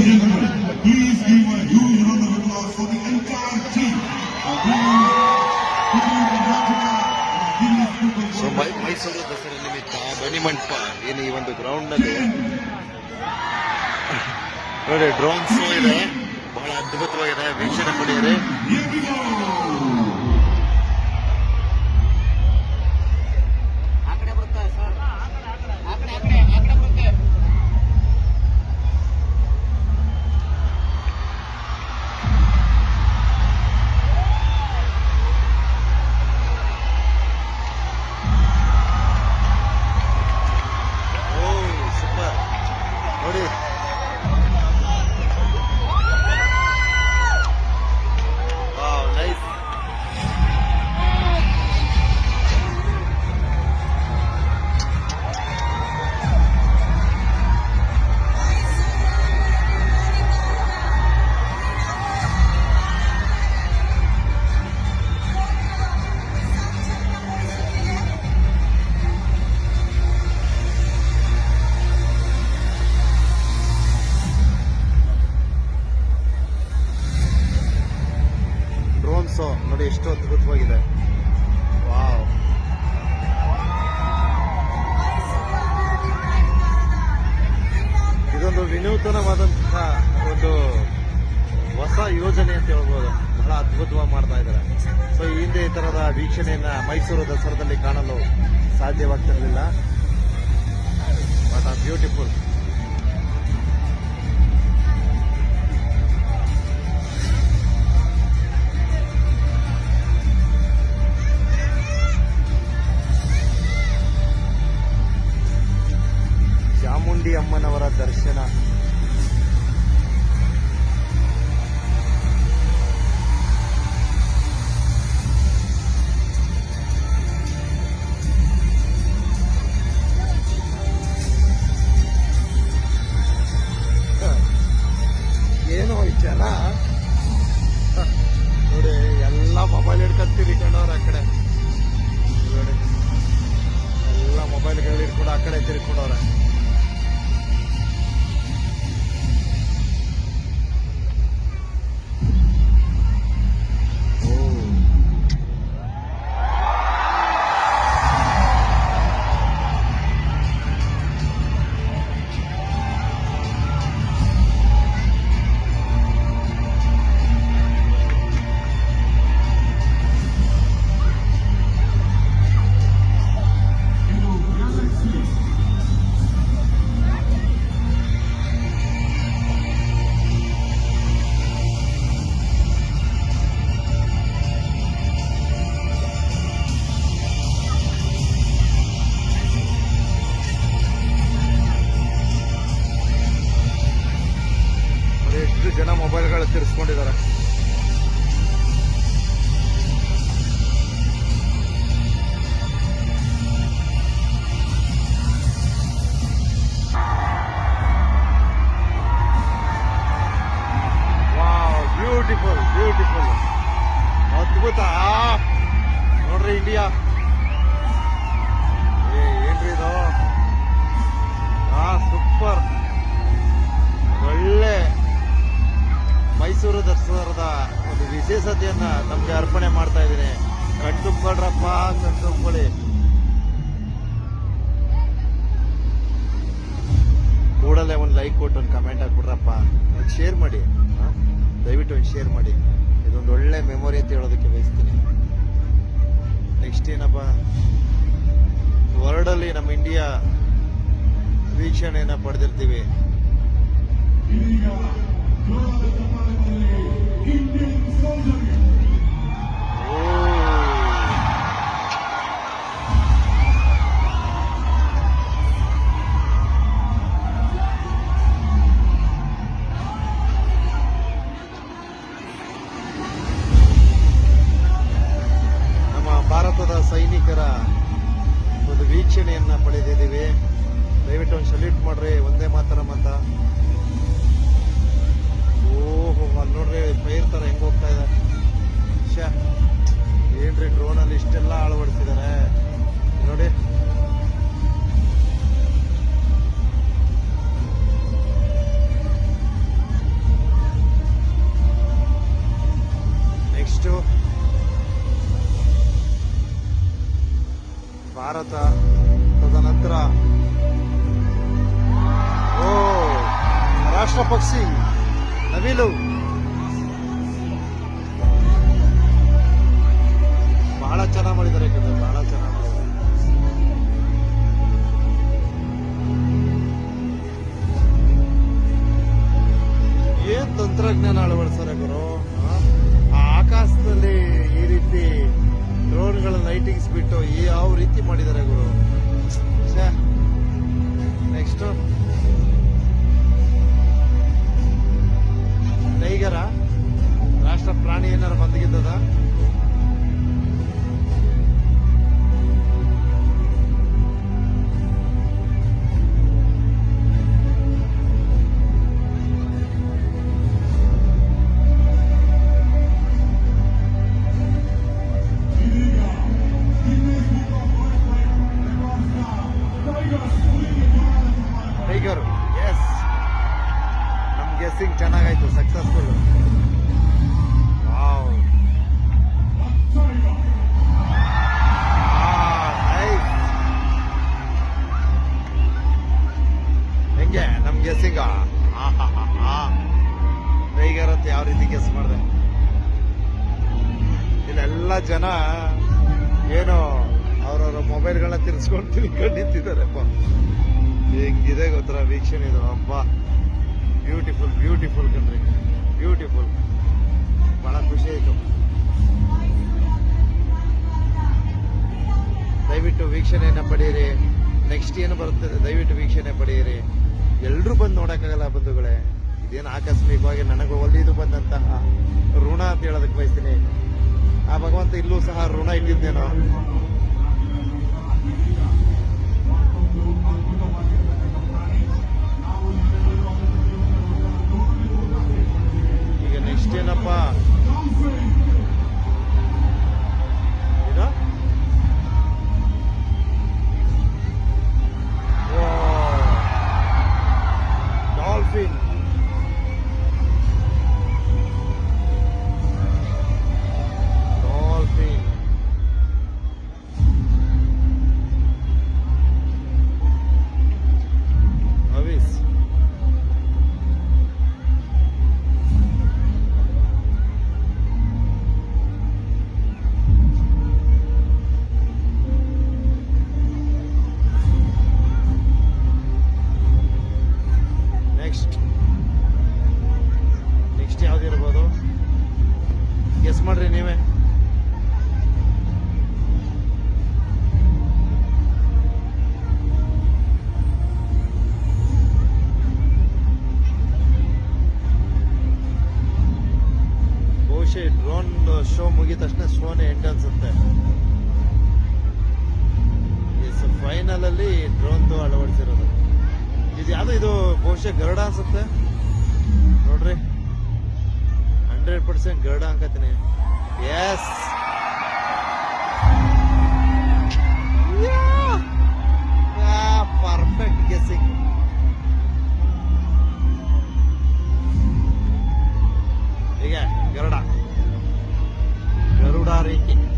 Please give my other other block for the ಏನು ಈ ಒಂದು ಗ್ರೌಂಡ್ನಲ್ಲಿ ನೋಡಿ ಡ್ರೋನ್ ಸೂ ಇದೆ. ಬಹಳ ಅದ್ಭುತವಾಗಿದೆ. ವೀಕ್ಷಣೆ ಮಾಡಿದರೆ ಇದೊಂದು ವಿನೂತನವಾದಂತಹ ಒಂದು ಹೊಸ ಯೋಜನೆ ಅಂತ ಹೇಳ್ಬೋದು. ಬಹಳ ಅದ್ಭುತವಾಗಿ ಮಾಡ್ತಾ ಇದ್ದಾರೆ. ಸೊ ಈ ಹಿಂದೆ ಈ ತರದ ವೀಕ್ಷಣೆಯನ್ನ ಮೈಸೂರು ದಸರಾದಲ್ಲಿ ಕಾಣಲು ಸಾಧ್ಯವಾಗ್ತಿರಲಿಲ್ಲ. ಬಟ್ ಆ ಬ್ಯೂಟಿಫುಲ್ ಅಮ್ಮನವರ ದರ್ಶನ. ಏನೋ ಈ ನೋಡಿ, ಎಲ್ಲ ಮೊಬೈಲ್ ಹಿಡ್ಕೊಂಡು ತಿರ್ಕೊಂಡವ್ರ ಆ ಕಡೆ. ನೋಡಿ. ಎಲ್ಲ ಮೊಬೈಲ್ಗಳು ಹಿಡ್ಕೊಂಡು ಆ ಕಡೆ ತಿರ್ಕೊಂಡವ್ರೆ. ತಿರ್ಸ್ಕೊಂಡಿದ್ದಾರೆ. ಬ್ಯೂಟಿಫುಲ್ ಬ್ಯೂಟಿಫುಲ್ ಅದ್ಭುತ. ನೋಡ್ರಿ ಇಂಡಿಯಾ ಏನ್ರಿ ಇದು? ಆ ಸೂಪರ್ ಮೈಸೂರು ದಸರಾದ ಒಂದು ವಿಶೇಷತೆಯನ್ನ ನಮ್ಗೆ ಅರ್ಪಣೆ ಮಾಡ್ತಾ ಇದ್ದೀನಿ. ಕಣ್ ತುಂಬ್ಕೊಳ್ರಪ್ಪ ಕಣ್ ತುಂಬ್ಕೊಳ್ಳಿ ಕೂಡಲೇ ಒಂದು ಲೈಕ್ ಕೊಟ್ಟು, ಒಂದು ಕಮೆಂಟ್ ಹಾಕ್ಬಿಡ್ರಪ್ಪ ಶೇರ್ ಮಾಡಿ? ದಯವಿಟ್ಟು ಒಂದು ಶೇರ್ ಮಾಡಿ. ಇದೊಂದು ಒಳ್ಳೆ ಮೆಮೊರಿ ಅಂತ ಹೇಳೋದಕ್ಕೆ ಬಯಸ್ತೀನಿ. ನೆಕ್ಸ್ಟ್ ಏನಪ್ಪ? ವರ್ಲ್ಡಲ್ಲಿ ನಮ್ಮ ಇಂಡಿಯಾ ವೀಕ್ಷಣೆಯನ್ನು ಪಡೆದಿರ್ತೀವಿ. ಸೌಂದರ್ಯ ಓ ನಮ್ಮ ಭಾರತದ ಸೈನಿಕರ ಒಂದು ವೀಕ್ಷಣೆಯನ್ನು ಪಡೆದಿದ್ದೀವಿ. ದಯವಿಟ್ಟು ಒಂದು ಸಲ್ಯೂಟ್ ಮಾಡ್ರಿ. ಒಂದೇ ಮಾತರಂ. ಅಂತ ತದನಂತರ ಓ, ರಾಷ್ಟ್ರ ಪಕ್ಷಿ. ನವಿಲು. ಬಹಳ ಚೆನ್ನಾಗಿ ಮಾಡಿದ್ದಾರೆ ಕತೆ, ಬಹಳ ಚೆನ್ನಾಗಿ ಮಾಡಿದ್ದಾರೆ. ತಂತ್ರಜ್ಞಾನ ಅಳವಡಿಸ್ತಾರೆ ಗುರು? ಆಕಾಶದಲ್ಲಿ ಈ ರೀತಿ ಡ್ರೋನ್ಗಳ ಲೈಟಿಂಗ್ಸ್ ಬಿಟ್ಟು ಯಾವ ರೀತಿ ಮಾಡಿದ್ದಾರೆ ಗುರು? ನೆಕ್ಸ್ಟ್ ಟೈಗರ ರಾಷ್ಟ್ರ ಪ್ರಾಣಿ ಏನಾರು ಬಂದಿದ್ದದ ನಮ್ ಗೆಸ್ಸಿಂಗ್ ಚೆನ್ನಾಗಾಯ್ತು ಸಕ್ಸಸ್ಫುಲ್ ವಾವ್ ಹೆಂಗೆ? ನಮ್ ಗೆಸ್ಸಿಂಗ ಟೈಗರ್ ಅಂತ ಯಾವ ರೀತಿ ಗೆಸ್ ಮಾಡಿದೆ? ಇಲ್ಲೆಲ್ಲ ಜನ ಏನು ಅವ್ರವ್ರ ಮೊಬೈಲ್ಗಳನ್ನ ತಿರ್ಸ್ಕೊಂಡು ತಿಳ್ಕೊಂಡು ನಿಂತಿದ್ದಾರೆ ಹೆಂಗಿದೆ ಗೊತ್ತರ ವೀಕ್ಷಣೆ ಇದು, ಅಬ್ಬಾ. ಬ್ಯೂಟಿಫುಲ್ ಬ್ಯೂಟಿಫುಲ್ ಕಣ್ರಿ ಬ್ಯೂಟಿಫುಲ್ ಬಹಳ ಖುಷಿ ಆಯಿತು. ದಯವಿಟ್ಟು ವೀಕ್ಷಣೆಯನ್ನು ಪಡೆಯಿರಿ. ನೆಕ್ಸ್ಟ್ ಏನು ಬರುತ್ತದೆ ದಯವಿಟ್ಟು ವೀಕ್ಷಣೆ ಪಡೆಯಿರಿ. ಎಲ್ಲರೂ ಬಂದು ನೋಡೋಕ್ಕಾಗಲ್ಲ ಬಂಧುಗಳೇ. ಇದೇನು ಆಕಸ್ಮಿಕವಾಗಿ ನನಗೂ ಒಲಿದು ಬಂದಂತಹ ಋಣ ಅಂತ ಹೇಳೋದಕ್ಕೆ ಬಯಸ್ತೀನಿ. ಆ ಭಗವಂತ ಇಲ್ಲೂ ಸಹ ಋಣ ಇಟ್ಟಿದ್ದೇನೋ. ಬಹುಶಃ ಗರುಡ ಅನ್ಸುತ್ತೆ ನೋಡ್ರಿ hundred percent Garuda ಅನ್ಕತೀನಿ yes perfect guessing ಈಗ ಗರುಡ ಗರುಡ ರೀತಿ ಬ್ಯೂಟಿಫುಲ್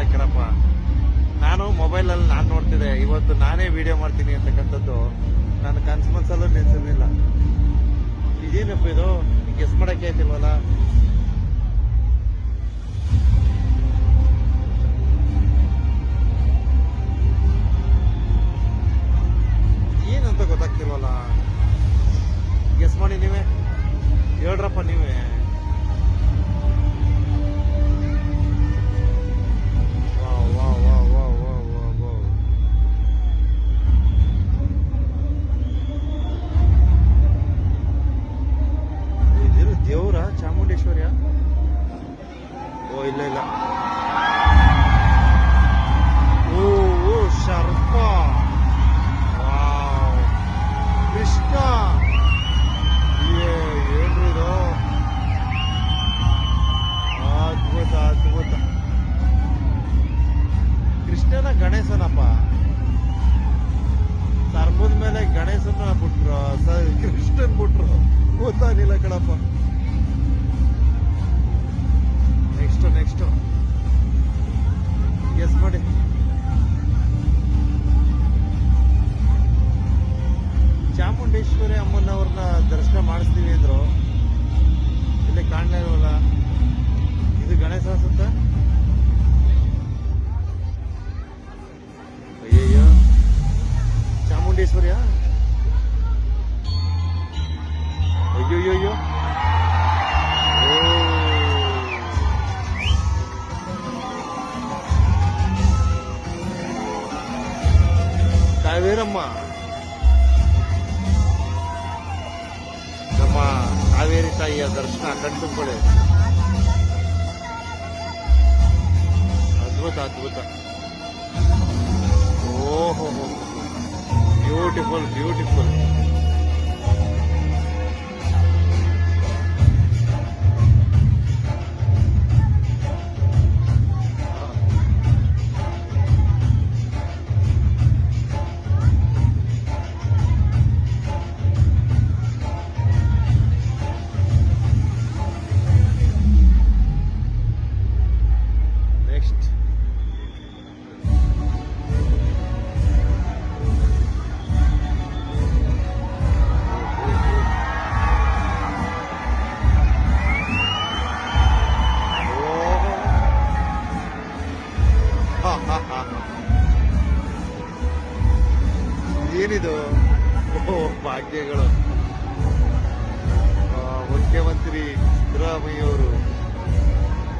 ಹಾಕಿರಪ್ಪ ನಾನು ಮೊಬೈಲಲ್ಲಿ ನಾನು ನೋಡ್ತಿದ್ದೆ. ಇವತ್ತು ನಾನೇ ವಿಡಿಯೋ ಮಾಡ್ತೀನಿ ಅಂತಕ್ಕಂಥದ್ದು ನನ್ನ ಕನ್ಸು ಮನ್ಸಲ್ಲೂ ನೆನ್ಸಿರ್ಲಿಲ್ಲ. ಇದೇನಪ್ಪ ಇದು? ಗೆಸ್ ಮಾಡಕ್ಕೆ ಆಯ್ತಿಲ್ವಲ್ಲ? ಏನಂತ ಗೊತ್ತಾಗ್ತಿಲ್ವಲ್ಲ? ಗೆಸ್ ಮಾಡಿ ನೀವೇ. ಹೇಳ್ರಪ್ಪ ನೀವೇ. ಗಣೇಶನಪ್ಪ. ಧರ್ಮದ ಮೇಲೆ ಗಣೇಶನ ಬಿಟ್ರು ಕೃಷ್ಣನ್ ಬಿಟ್ರು. ಗೊತ್ತಾಗಿಲ್ಲ ಕಣಪ್ಪ? ನೆಕ್ಸ್ಟ್ ನೆಕ್ಸ್ಟ್ ಎಸ್ ಮಾಡಿ. ಚಾಮುಂಡೇಶ್ವರಿ ಅಮ್ಮನವ್ರನ್ನ ದರ್ಶನ ಮಾಡಿಸ್ತೀವಿ ಅಂದ್ರು. ಇಲ್ಲಿ ಕಾಣಲೇ ಇರೋಲ್ಲ. ಇದು ಗಣೇಶ ಸುತ್ತ ಮೈಸೂರಿಯಾ ಅಯ್ಯೋಯ್ಯೋ ಕಾವೇರಮ್ಮ. ನಮ್ಮ ಕಾವೇರಿ ತಾಯಿಯ ದರ್ಶನ ಕಂಡುಕೊಳ್ಳಿ ಅದ್ಭುತ ಅದ್ಭುತ. ಓಹೋ ಬ್ಯೂಟಿಫುಲ್ ಬ್ಯೂಟಿಫುಲ್ ಏನಿದು ಓ, ಭಾಗ್ಯಗಳು. ಮುಖ್ಯಮಂತ್ರಿ ಸಿದ್ದರಾಮಯ್ಯವರು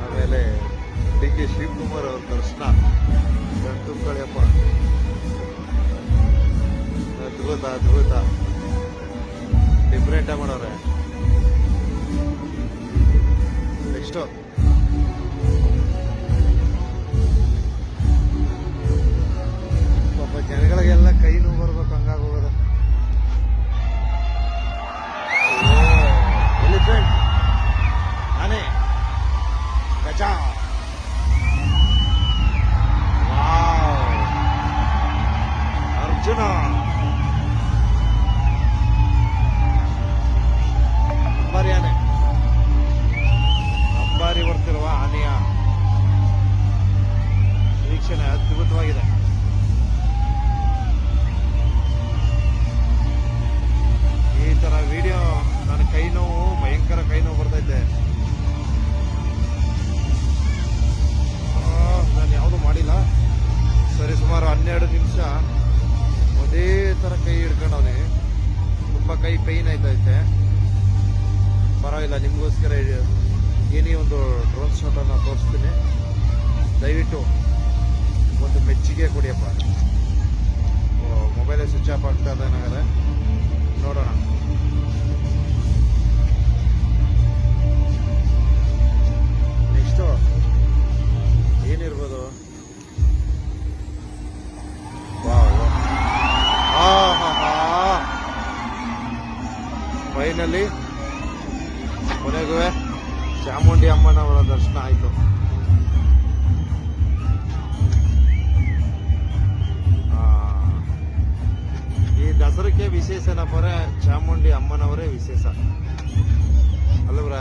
ಆಮೇಲೆ ಡಿ ಕೆ ಶಿವಕುಮಾರ್ ಅವ್ರ ದರ್ಶನ. ಕಳೆಯಪ್ಪ ಅದ್ಭುತ ಅದ್ಭುತ ಡಿಫ್ರೆಂಟ್ ಮಾಡೋರೆ. ನೆಕ್ಸ್ಟು ಅಂಬಾರಿ ಬರ್ತಿರುವ ಆನೆಯ ವೀಕ್ಷಣೆ ಅದ್ಭುತವಾಗಿದೆ. ಈ ತರ ವಿಡಿಯೋ ನನ್ನ ಕೈ ನೋವು, ಭಯಂಕರ ಕೈ ನೋವು ಬರ್ತೈತೆ ನಾನು ಯಾವುದು ಮಾಡಿಲ್ಲ. ಸರಿ, ಸುಮಾರು ಹನ್ನೆರಡು ನಿಮಿಷ ಅದೇ ತರ ಕೈ ಹಿಡ್ಕೊಂಡವನೆ. ತುಂಬಾ ಕೈ ಪೈನ್ ಆಯ್ತೈತೆ ಪರವಾಗಿಲ್ಲ, ನಿಮಗೋಸ್ಕರ ಏನೇ ಒಂದು ಡ್ರೋನ್ ಶಾಟನ್ನು ತೋರಿಸ್ತೀನಿ. ದಯವಿಟ್ಟು ಒಂದು ಮೆಚ್ಚುಗೆ ಕೊಡಿಯಪ್ಪ. ಮೊಬೈಲ್ ಸ್ವಿಚ್ ಆಫ್ ಆಗ್ತಾ ಇದೆ ಏನಾಗದೆ ನೋಡೋಣ. ನೆಕ್ಸ್ಟು ಏನಿರ್ಬೋದು? ಫೈನಲಿ ಕೊನೆಗೂ. ಚಾಮುಂಡಿ ಅಮ್ಮನವರ ದರ್ಶನ ಆಯಿತು. ಈ ದಸರಕ್ಕೆ ವಿಶೇಷ ಪರ ಚಾಮುಂಡಿ ಅಮ್ಮನವರೇ ವಿಶೇಷ. ಅಲ್ವ್ರ